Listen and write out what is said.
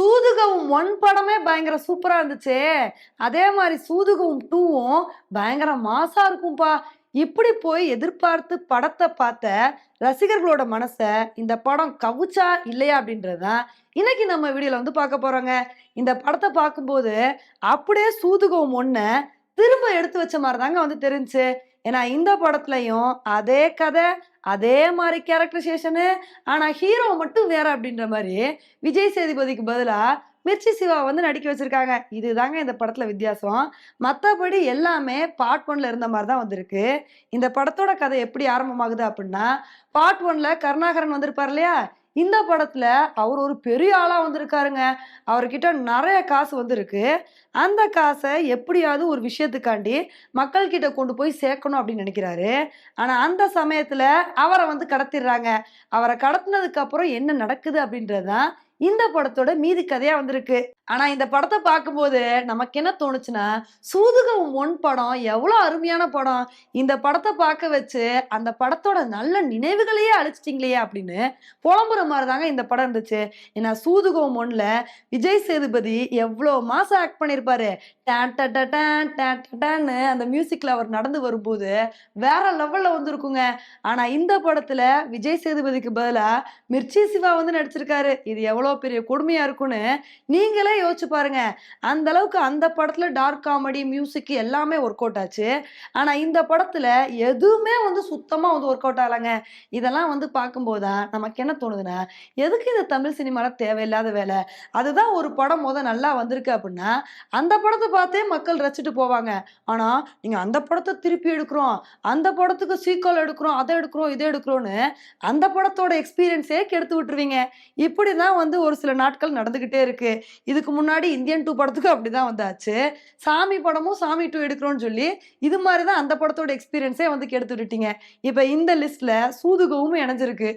சூதுகவும் one படமே பயங்கர சூப்பரா இருந்துச்சே. அதே மாதிரி சூதுகவும் டூவும் பயங்கர மாசா இருக்கும்பா. இப்படி போய் எதிர்பார்த்து படத்தை பார்த்த ரசிகர்களோட மனசை இந்த படம் கவுச்சா இல்லையா அப்படின்றதுதான் இன்னைக்கு நம்ம வீடியோல வந்து பார்க்க போறோங்க. இந்த படத்தை பார்க்கும்போது அப்படியே சூதுகவும் ஒன்று திரும்ப எடுத்து வச்ச மாதிரி தாங்க வந்து தெரிஞ்சுச்சு ஏன்னா இந்த படத்துலையும் அதே கதை அதே மாதிரி கேரக்டரைசேஷனு ஆனால் ஹீரோ மட்டும் வேற அப்படின்ற மாதிரி விஜய் சேதுபதிக்கு பதிலாக மிர்ச்சி சிவா வந்து நடிக்க வச்சுருக்காங்க. இதுதாங்க இந்த படத்தில் வித்தியாசம். மற்றபடி எல்லாமே பார்ட் ஒன்ல இருந்த மாதிரி தான் வந்திருக்கு. இந்த படத்தோட கதை எப்படி ஆரம்பமாகுது அப்படின்னா பார்ட் ஒன்ல கருணாகரன் வந்திருப்பார் இல்லையா? இந்த படத்துல அவர் ஒரு பெரிய ஆளா வந்திருக்காருங்க. அவர்கிட்ட நிறைய காசு வந்திருக்கு. அந்த காசை எப்படியாவது ஒரு விஷயத்துக்காண்டி மக்கள் கிட்ட கொண்டு போய் சேர்க்கணும் அப்படின்னு நினைக்கிறாரு. ஆனா அந்த சமயத்துல அவரை வந்து கடத்திடுறாங்க. அவரை கடத்தினதுக்கு அப்புறம் என்ன நடக்குது அப்படின்றதுதான் இந்த படத்தோட மீதி கதையா வந்திருக்கு. ஆனா இந்த படத்தை பார்க்கும்போது நமக்கு என்ன தோணுச்சுன்னா சூதுகம் ஒன் படம் எவ்வளோ அருமையான படம். இந்த படத்தை பார்க்க வச்சு அந்த படத்தோட நல்ல நினைவுகளையே அழிச்சிட்டிங்களே அப்படின்னு புலம்புற மாதிரி தாங்க இந்த படம் இருந்துச்சு. ஏன்னா சூதுகம் ஒன்ல விஜய் சேதுபதி எவ்வளோ மாசம் ஆக்ட் பண்ணியிருப்பாரு டேன் ட டேன் டேன்னு அந்த மியூசிக்ல அவர் நடந்து வரும்போது வேற லெவல்ல வந்திருக்குங்க. ஆனா இந்த படத்துல விஜய் சேதுபதிக்கு பதிலா மிர்ச்சி சிவா வந்து நடிச்சிருக்காரு. இது எவ்வளோ பெரிய கொடுமையாக இருக்கும்னு நீங்களே யோசிச்சு பாருங்க. அந்த அளவுக்கு அந்த படத்துல டார்க் காமெடி மியூசிக் எல்லாமே ஒர்க் அவுட் ஆச்சு. ஆனால் இந்த படத்துல எதுவுமே வந்து சுத்தமாக வந்து ஒர்க் அவுட் ஆகலைங்க. இதெல்லாம் வந்து பார்க்கும்போது தான் நமக்கு என்ன தோணுதுன்னா எதுக்கு இந்த தமிழ் சினிமாவில் தேவையில்லாத வேலை? அதுதான் ஒரு படம் முத நல்லா வந்திருக்கு அப்படின்னா அந்த படத்தை பார்த்தே மக்கள் ரசிச்சுட்டு போவாங்க. ஆனால் நீங்கள் அந்த படத்தை திருப்பி எடுக்கிறோம் அந்த படத்துக்கு சீக்வல் எடுக்கிறோம் அதை எடுக்கிறோம் இதை எடுக்கிறோன்னு அந்த படத்தோட எக்ஸ்பீரியன்ஸே கெடுத்து விட்டுருவீங்க. இப்படி தான் வந்து ஒரு சில நாட்கள் நடந்துகிட்டே இருக்கு. இதுக்கு முன்னாடி இந்தியன் டூ படத்துக்கு அப்படிதான் வந்தாச்சு. சாமி படமும் சாமி டூ எடுக்கிறோம்னு சொல்லி இது மாதிரி தான் அந்த படத்தோட எக்ஸ்பீரியன்ஸே வந்து கெடுத்து விட்டுட்டீங்க. இப்போ இந்த லிஸ்ட்ல சூதுகவும் இணைஞ்சிருக்கு.